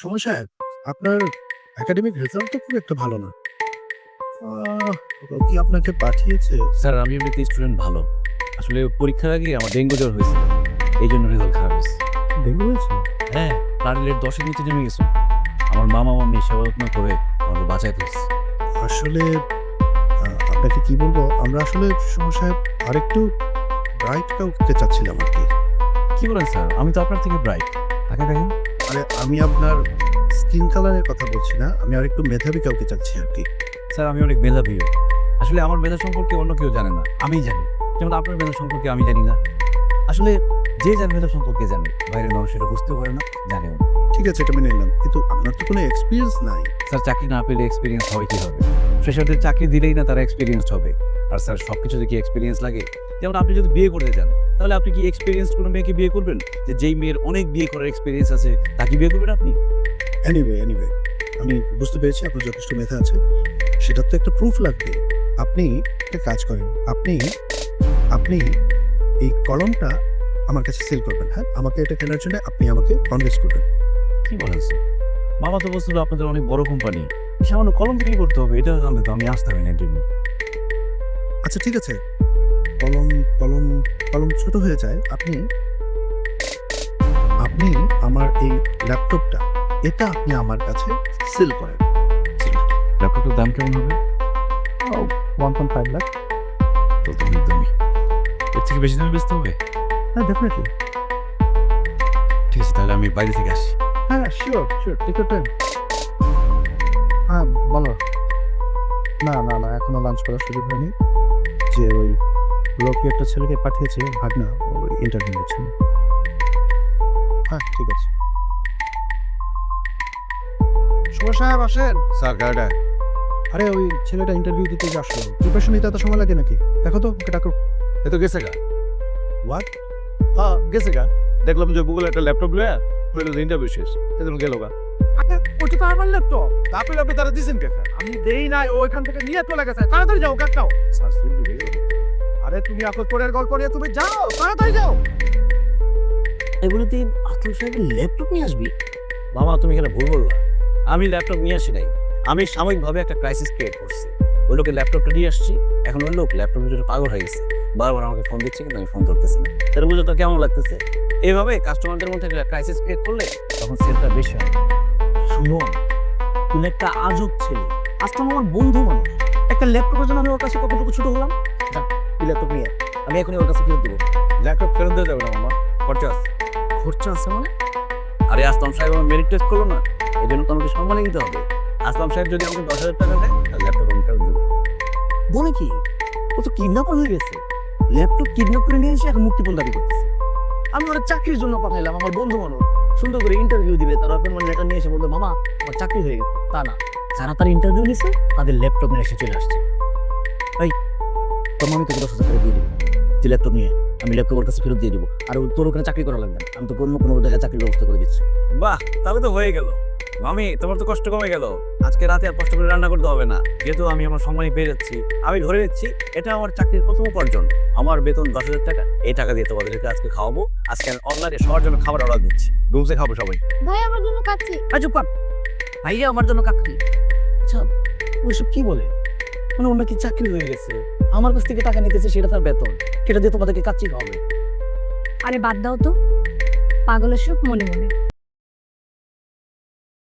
সময় সাহেব আপনার একাডেমিক রেজাল্ট তো খুব একটা ভালো না। কি আপনাকে পাঠিয়েছে? স্যার আমি এমনিতে স্টুডেন্ট ভালো। আসলে পরীক্ষার আগে আমার ডেঙ্গু জ্বর হয়েছে। এই জন্য রেজাল্ট খারাপ হয়েছে। ডেঙ্গু হয়েছে? হ্যাঁ প্রাণীর দশের নিচে নেমে গেছে। আমার মামা মামি সেবা যত্ন করে আমাকে বাঁচাই দিয়েছে আসলে আপনাকে কি বলব? আমরা আসলে সময় সাহেব আরেকটু ব্রাইট কাউকে চাচ্ছিলাম আর কি। কি বলেন স্যার? আমি তো আপনার থেকে ব্রাইট তাকে দেখেন। আরে আমি আপনার স্কিন কালারের কথা বলছি না আমি আরেকটু মেধাবী কাউকে চাচ্ছি আর কি। স্যার আমি অনেক মেধাবীও। আসলে আমার মেধা সম্পর্কে অন্য কেউ জানে না আমি জানি। যেমন আপনার মেধা সম্পর্কে আমি জানি না। আসলে যে যার মেধা সম্পর্কে জানে বাইরের মানুষ সেটা বুঝতে পারে না জানেও। ঠিক আছে এটা মেনে নিলাম কিন্তু আপনার তো কোনো এক্সপিরিয়েন্স নাই। স্যার চাকরি না পেলে এক্সপিরিয়েন্স হয় কি হবে ফ্রেশারদের চাকরি দিলেই না তারা এক্সপিরিয়েন্স হবে। আর স্যার সব কিছুতে কি এক্সপিরিয়েন্স লাগে? যেমন আপনি যদি বিয়ে করতে যান তাহলে আপনি কি এক্সপিরিয়েন্স কোনো মেয়েকে বিয়ে করবেন? যে যেই মেয়ের অনেক বিয়ে করার এক্সপিরিয়েন্স আছে তাকে বিয়ে করবেন আপনি? এনিওয়ে এনিওয়ে আমি বুঝতে পেরেছি আপনার যথেষ্ট মেধা আছে। সেটার তো একটা প্রুফ লাগবে। আপনি একটা কাজ করেন আপনি আপনি এই কলমটা আমার কাছে সেল করবেন হ্যাঁ? আমাকে এটা কেনার জন্য আপনি আমাকে কনভেন্স করবেন। কি বলেন মামা তো বলছিল আপনাদের অনেক বড় কোম্পানি সামান্য কলম বিক্রি করতে হবে এটা জানলে তো আমি আসতে হবে না আচ্ছা ঠিক আছে। কলম কলম কলম ছোট হয়ে যায়। আপনি আপনি আমার এই ল্যাপটপটা এটা আপনি আমার কাছে সেল করেন। ল্যাপটপের দাম কেমন হবে? ওয়ান পয়েন্ট ফাইভ লাখ তো তো একদমই এর থেকে বেশি দামে বেচতে হবে? হ্যাঁ ডেফিনেটলি ঠিক আছে তাহলে আমি বাইরে থেকে আসি। হ্যাঁ sure sure take your time হ্যাঁ বলো। না না না এখনও লাঞ্চ করার সুযোগ হয়নি। যে ওই লোকই একটা ছেলেকে পাঠিয়েছে ভাগনা ওই ইন্টারভিউ দিচ্ছিল হ্যাঁ ঠিক আছে। শুভ সাহেব আসেন। স্যার গাড়িটা আরে ওই ছেলেটা ইন্টারভিউ দিতে যে আসলো। প্রিপারেশন নিতে এত সময় লাগে নাকি? দেখো তো ওকে ডাকো। এ তো গেছে গা। হোয়াট হ্যাঁ গেছে গা। দেখলাম যে গুগল একটা ল্যাপটপ লয়া হইল ইন্টারভিউ শেষ এজন্য গেল গা। ওটা তো আমার ল্যাপটপ তারপরে আপনি তারা দিছেন কে আমি দেই নাই ও ওইখান থেকে নিয়ে চলে গেছে। তাড়াতাড়ি যাও কাকাও স্যার আরে তুমি এখন পরের গল্প নিয়ে তুমি যাও তাড়াতাড়ি যাও। এগুলো তুই আতুল সাহেবের ল্যাপটপ নিয়ে আসবি? মামা তুমি এখানে ভুল বললা। আমি ল্যাপটপ নিয়ে আসি নাই। আমি সাময়িকভাবে একটা ক্রাইসিস ক্রিয়েট করছি। ওই লোকের ল্যাপটপটা নিয়ে আসছি। এখন ওই লোক ল্যাপটপের জন্য পাগল হয়ে গেছে। বারবার আমাকে ফোন দিচ্ছে কিন্তু আমি ফোন ধরতেছি না। তার বুঝে তো কেমন লাগতেছে? এইভাবে কাস্টমারদের মধ্যে ক্রাইসিস ক্রিয়েট করলে তখন সেলটা বেশি হয়। সুমন তুমি একটা আজব ছেলে। আজকে আমার বন্ধু মানুষ একটা ল্যাপটপের জন্য আমি ওর কাছে কতটুকু ছোট হলাম? ল্যাপটপ নিয়ে আমি এখনই ওর কাছে ফেরত দেবো। ল্যাপটপ ফেরত দিয়ে যাবে না মামা। খরচা আছে। খরচা আছে মানে? আরে আসলাম সাহেব আমার মেরিট টেস্ট করল না। এই জন্য তো আমাকে সম্মানে দিতে হবে। আসলাম সাহেব যদি আমাকে দশ হাজার টাকা দেয় তাহলে ল্যাপটপ আমি ফেরত দেবো। বলে কি? ও তো কিডন্যাপার হয়ে গেছে। ল্যাপটপ কিডন্যাপ করে নিয়ে এসে এখন মুক্তিপণ দাবি করতেছে। আমি ওরা চাকরির জন্য পাঠাইলাম আমার বন্ধু মানুষ সুন্দর করে ইন্টারভিউ দিবে, তারা মানে লেটার নিয়ে এসে বলবে, মামা, আমার চাকরি হয়ে গেছে। তা না, যারা তার ইন্টারভিউ নিছে, তাদের ল্যাপটপ নিয়ে এসে চলে আসছে। এই, তোর আমি তোকে দশ হাজার দিয়ে দেবো, যে ল্যাপটপ নিয়ে আমি ল্যাপটপ ওর কাছে ফেরত দিয়ে দেবো। আর তোর ওখানে চাকরি করা লাগবে আমি তো কোনো কোনো জায়গায় চাকরির ব্যবস্থা করে দিচ্ছি। বাহ, তাহলে তো হয়ে গেল। মামি তোমার তো কষ্ট কমে গেল। আজকে রাতে আর কষ্ট করে রান্না করতে হবে না। যেহেতু আমি আমার সম্মানই পেয়ে যাচ্ছি আমি ধরে নিচ্ছি এটা আমার চাকরির প্রথম উপার্জন। আমার বেতন দশ হাজার টাকা এই টাকা দিয়ে তোমাদেরকে আজকে খাওয়াবো। আজকে আমি অনলাইনে সবার জন্য খাবার অর্ডার দিচ্ছি। রুমসে খাব সবাই। ভাই আমার জন্য কাচ্ছি আজব কর। ভাইয়া আমার জন্য কাকরি আচ্ছা ওইসব কি বলে? মানে ওর কি চাকরি হয়ে গেছে? আমার কাছ থেকে টাকা নিতেছে সেটা তার বেতন। সেটা দিয়ে তোমাদেরকে কাচ্চি খাওয়াবে। আরে বাদ দাও তো। পাগলের সুখ মনে মনে।